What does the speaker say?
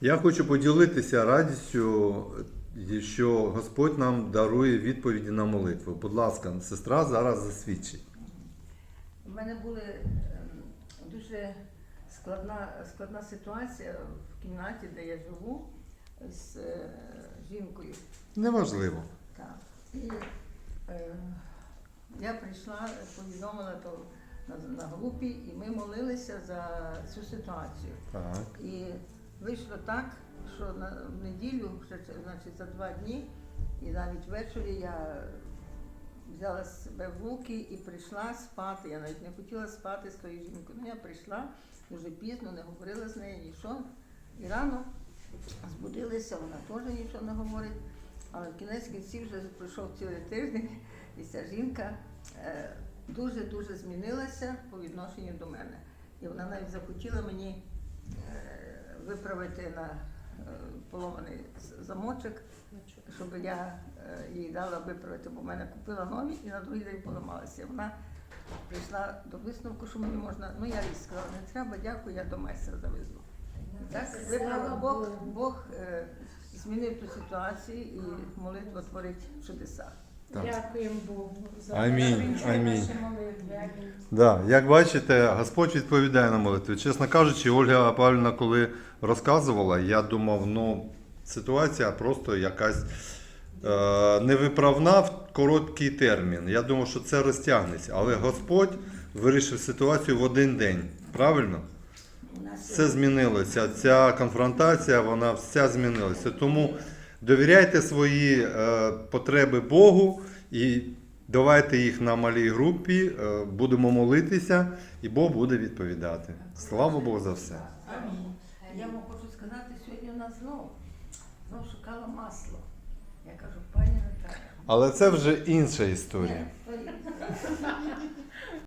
Я хочу поділитися радістю, що Господь нам дарує відповіді на молитву. Будь ласка, сестра зараз засвідчить. У мене була дуже складна, складна ситуація в кімнаті, де я живу з е, жінкою. Неважливо. Так. І е, я прийшла, повідомила то на, на групі, і ми молилися за цю ситуацію. Так. І вийшло так, що на в неділю, це, значить, за два дні, і навіть ввечері я взяла себе в руки і прийшла спати. Я навіть не хотіла спати з тою жінкою. Ну я прийшла дуже пізно, не говорила з нею нічого. І рано збудилися, вона теж нічого не говорить. Але в кінець кінців вже пройшов цілий тиждень, і ця жінка е, дуже-дуже змінилася по відношенню до мене. І вона навіть захотіла мені е, виправити на е, поломаний замочок, щоб я е, їй дала виправити, бо в мене купила нові і на другий день поламалася. Вона прийшла до висновку, що мені можна. Ну я їй сказала, не треба, дякую, я до майстра завезу. Так, виправила Бог, Бог е, змінив ту ситуацію і молитва творить чудеса. Дякуємо Богу за Амінь, амінь. Да, як бачите, Господь відповідає на молитву. Чесно кажучи, Ольга Павлівна, коли розказувала, я думав, ну, ситуація просто якась е, невиправна в короткий термін. Я думав, що це розтягнеться. Але Господь вирішив ситуацію в один день. Правильно? Все змінилося. Ця конфронтація, вона вся змінилася. Тому довіряйте свої е, потреби Богу і давайте їх на малій групі, е, будемо молитися, і Бог буде відповідати. Слава Богу за все. Амінь. Я вам хочу сказати, сьогодні у нас знову знов шукала масло. Я кажу, пані Наталя. Але це вже інша історія. Є.